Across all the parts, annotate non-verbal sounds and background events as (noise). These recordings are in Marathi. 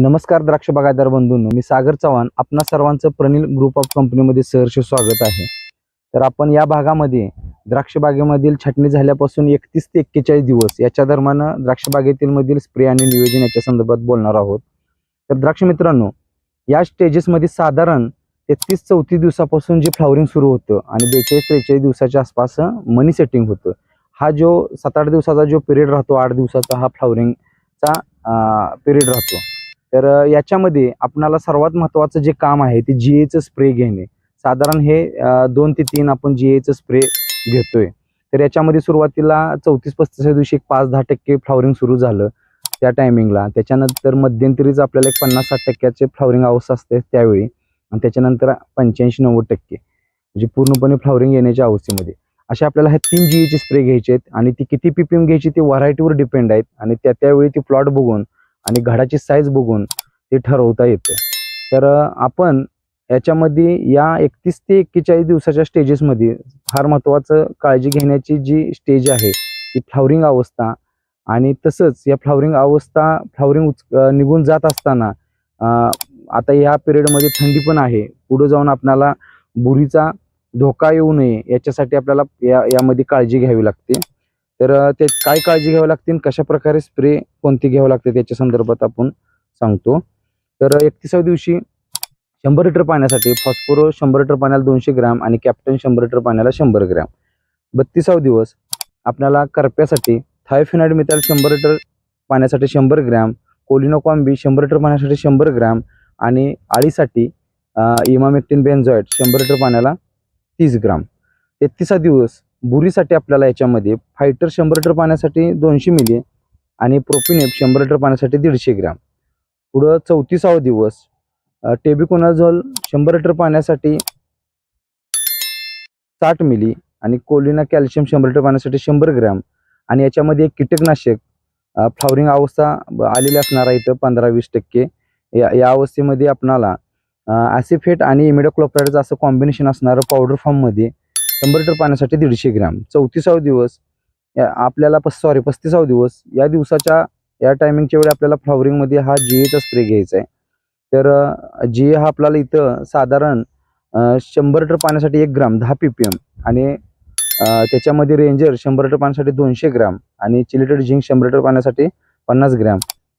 नमस्कार द्राक्ष बागायदार बंधूंनो मी सागर चव्हाण आपणा सर्वांचं प्रणील ग्रुप ऑफ कंपनीमध्ये सहर्ष स्वागत आहे. तर आपण या भागामध्ये द्राक्ष बागेमधील छाटणी झाल्यापासून एकतीस ते एक्केचाळीस दिवस याच्या दरम्यान द्राक्ष बागेतील मधील स्प्रे आणि नियोजन याच्या संदर्भात बोलणार आहोत. तर द्राक्ष मित्रांनो या स्टेजेसमध्ये साधारण तेहतीस चौतीस दिवसापासून जे फ्लावरिंग सुरू होतं आणि बेचाळीस त्रेचाळीस दिवसाच्या आसपास मनी सेटिंग होतं हा जो सात आठ दिवसाचा जो पिरियड राहतो आठ दिवसाचा हा फ्लावरिंगचा पिरियड राहतो. तर याच्यामध्ये आपणाला सर्वात महत्त्वाचं जे काम आहे ते जी एचं स्प्रे घेणे. साधारण हे दोन ते तीन आपण जी एचं स्प्रे घेतोय. तर याच्यामध्ये सुरुवातीला चौतीस पस्तीसच्या दिवशी एक पाच दहा टक्के फ्लावरिंग सुरू झालं त्या टायमिंगला. त्याच्यानंतर मध्यंतरीच आपल्याला एक पन्नास साठ टक्क्याचे फ्लावरिंग अवस्था असते त्यावेळी आणि त्याच्यानंतर पंच्याऐंशी नव्वद टक्के. म्हणजे पूर्णपणे फ्लावरिंग येण्याच्या अवस्थेमध्ये. असे आपल्याला ह्या तीन जी एचे स्प्रे घ्यायचे आहेत आणि ती किती पीपीएम घ्यायची ते व्हरायटीवर डिपेंड आहेत आणि त्या त्यावेळी ती प्लॉट बघून आणि घडाची साईज बघून ते ठरवता येतं. तर आपण याच्यामध्ये या एकतीस ते एक्केचाळीस दिवसाच्या स्टेजेसमध्ये फार महत्त्वाचं काळजी घेण्याची जी स्टेज आहे ती फ्लावरिंग अवस्था आणि तसंच या फ्लावरिंग अवस्था फ्लावरिंग उच निघून जात असताना आता या पिरियडमध्ये थंडी पण आहे. पुढं जाऊन आपल्याला बुरीचा धोका येऊ नये याच्यासाठी आपल्याला या यामध्ये काळजी घ्यावी लागते. तर ते काय काळजी घ्यावी लागते कशा प्रकारे स्प्रे कोणती घ्यावं लागते त्याच्या संदर्भात आपण सांगतो. तर एकतीसाव्या दिवशी शंभर लिटर पाण्यासाठी फॉस्फोरो शंभर लिटर पाण्याला दोनशे ग्रॅम आणि कॅप्टन शंभर लिटर पाण्याला शंभर ग्रॅम. बत्तीसावा दिवस आपल्याला करप्यासाठी थायफिनाइड मिथाइल शंभर लिटर पाण्यासाठी शंभर ग्रॅम कोलिनोकॉम्बी शंभर लिटर पाण्यासाठी शंभर ग्रॅम आणि आळीसाठी इमामेक्टिन बेन्झॉइड शंभर लिटर पाण्याला तीस ग्राम. तेहतीसा दिवस बुरीसाठी आपल्याला याच्यामध्ये फायटर शंभर लिटर पाण्यासाठी दोनशे मिली आणि प्रोपिनेप शंभर लिटर पाण्यासाठी दीडशे ग्रॅम. पुढं चौतीसावा दिवस टेबिकोनाझॉल शंभर लिटर पाण्यासाठी साठ मिली आणि कोलिना कॅल्शियम शंभर लिटर पाण्यासाठी शंभर ग्रॅम. आणि याच्यामध्ये एक कीटकनाशक फ्लावरिंग अवस्था आलेली असणार आहे इथं पंधरा वीस टक्के. या या अवस्थेमध्ये आपणाला ॲसिफेट आणि इमिडोक्लोप्राइडचं असं कॉम्बिनेशन असणारं पावडर फॉर्ममध्ये शंभर लिटर पाण्यासाठी दीडशे ग्रॅम. चौतीसावा दिवस या- आपल्याला पस सॉरी पस्तीसावा दिवस. या दिवसाच्या या टायमिंगच्या वेळी आपल्याला फ्लॉवरिंगमध्ये हा जी एचा स्प्रे घ्यायचा आहे. तर जी ए हा आपल्याला इथं साधारण शंभर लिटर पाण्यासाठी एक ग्राम दहा पी पी एम आणि त्याच्यामध्ये रेंजर शंभर लिटर पाण्यासाठी दोनशे ग्राम आणि चिलिटेड झिंक शंभर लिटर पाण्यासाठी पन्नास ग्रॅम.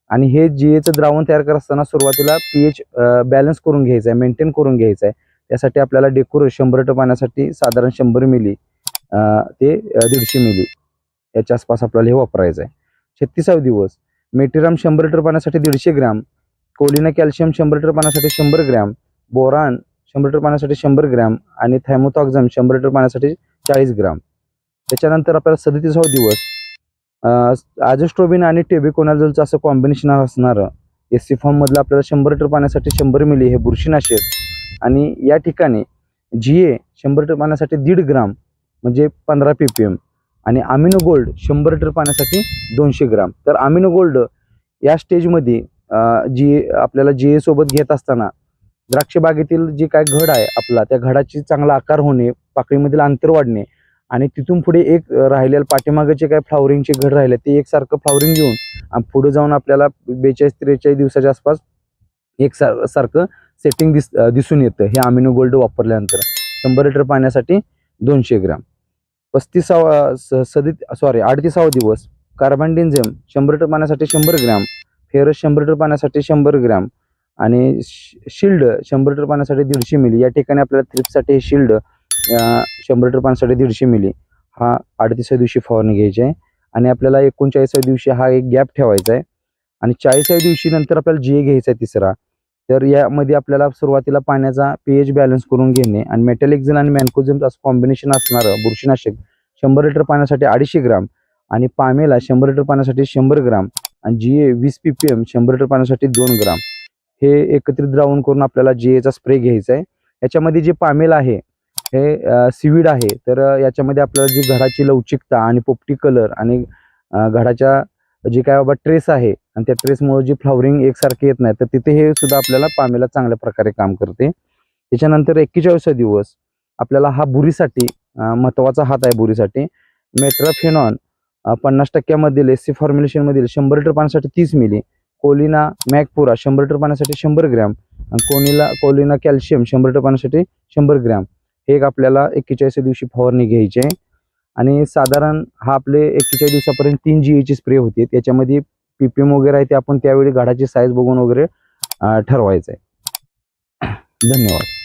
आणि हे जी एचं द्रावण तयार करत असताना सुरुवातीला पी एच बॅलन्स करून घ्यायचं आहे मेंटेन करून घ्यायचं आहे. त्यासाठी आपल्याला डेकोर शंभर लिटर पाण्यासाठी साधारण शंभर मिली ते दीडशे मिली याच्या आसपास आपल्याला हे वापरायचं आहे. छत्तीसावा दिवस. मेटिराम शंभर लिटर पाण्यासाठी दीडशे ग्रॅम कोलिना कॅल्शियम शंभर लिटर पाण्यासाठी शंभर ग्रॅम बोरान शंभर लिटर पाण्यासाठी शंभर ग्रॅम आणि थायमोथॉक्झम शंभर लिटर पाण्यासाठी चाळीस ग्राम. त्याच्यानंतर आपल्याला सदतीसावा दिवस. आजोस्ट्रोबिन आणि टेबिकोनाझोलचं असं कॉम्बिनेशन असणारं एस सी फॉर्ममधलं आपल्याला शंभर लिटर पाण्यासाठी शंभर मिली हे बुरशीनाशक आणि या ठिकाणी जी ए शंभर लिटर पाण्यासाठी दीड ग्राम म्हणजे पंधरा पी पी एम आणि अमिनो गोल्ड शंभर लिटर पाण्यासाठी दोनशे ग्राम. तर आमिनो गोल्ड या स्टेजमध्ये जी आपल्याला जी सोबत घेत असताना द्राक्ष बागेतील जे काय घड आहे आपला त्या घडाची चांगला आकार होणे पाकळीमधील अंतर वाढणे आणि तिथून पुढे एक राहिलेलं पाठीमागे जे काय फ्लावरिंगचे घड राहिले ते एकसारखं फ्लावरिंग घेऊन आणि पुढे जाऊन आपल्याला बेचाळीस त्रेचाळीस दिवसाच्या आसपास एक सार सारखं सेटिंग दिस दिसून येतं. हे अमिनो गोल्ड वापरल्यानंतर. शंभर लिटर पाण्यासाठी दोनशे ग्राम. पस्तीसावा स सॉरी अडतीसावा दिवस. कार्बनडिन्झेम शंभर लिटर पाण्यासाठी शंभर ग्रॅम. फेरस शंभर लिटर पाण्यासाठी शंभर ग्रॅम. आणि शि- शिल्ड शंभर लिटर पाण्यासाठी दीडशे मिली. या ठिकाणी आपल्याला थ्रिपसाठी हे शिल्ड शंभर लिटर पाण्यासाठी दीडशे मिली. हा अडतीसाव्या दिवशी फवारणी घ्यायची आहे. आणि आपल्याला एकोणचाळीसाव्या दिवशी हा एक गॅप ठेवायचा आहे. आणि चाळीसाव्या दिवशी नंतर आपल्याला जी ए घ्यायचा आहे तिसरा. तर यामध्ये आपल्याला सुरुवातीला पाण्याचा पी एच बॅलन्स करून घेणे आणि मेटॅलिक्झिन आणि मॅन्कोझिन असं कॉम्बिनेशन असणारं बुरशीनाशक शंभर लिटर पाण्यासाठी अडीचशे ग्राम आणि पामेला शंभर लिटर पाण्यासाठी शंभर ग्राम आणि जी ए वीस पी पी एम शंभर लिटर पाण्यासाठी दोन ग्राम. हे एकत्रित द्रावण करून आपल्याला जी एचा स्प्रे घ्यायचा आहे. याच्यामध्ये जे पामेल आहे हे सिविड आहे. तर याच्यामध्ये आपल्याला जी घराची लवचिकता आणि पोपटी कलर आणि घराच्या जे काय बाबा ट्रेस आहे आणि त्या ट्रेसमुळे जी फ्लावरिंग एकसारखी येत नाही तर तिथे हे सुद्धा आपल्याला पामेला चांगल्या प्रकारे काम करते. त्याच्यानंतर एक्केचाळीसा दिवस आपल्याला हा बुरीसाठी महत्त्वाचा हात आहे बुरीसाठी. मेट्राफेनॉन पन्नास टक्क्यामधील एस सी फॉर्म्युलेशनमधील शंभर लिटर पाण्यासाठी तीस मिली कोलिना मॅकपुरा शंभर लिटर पाण्यासाठी शंभर ग्रॅम आणि कोनिला कोलिना कॅल्शियम शंभर लिटर पाण्यासाठी शंभर ग्रॅम. हे एक आपल्याला एक्केचाळीस दिवशी फवारणी घ्यायची आहे. आणि साधारण हा आपले एकेचाळीस दिवसापर्यंत तीन जी एची स्प्रे होते. त्याच्यामध्ये पीपीएम वगैरे आहे ते आपण त्यावेळी गाडाची साईज बघून वगैरे ठरवायचं आहे (coughs) धन्यवाद.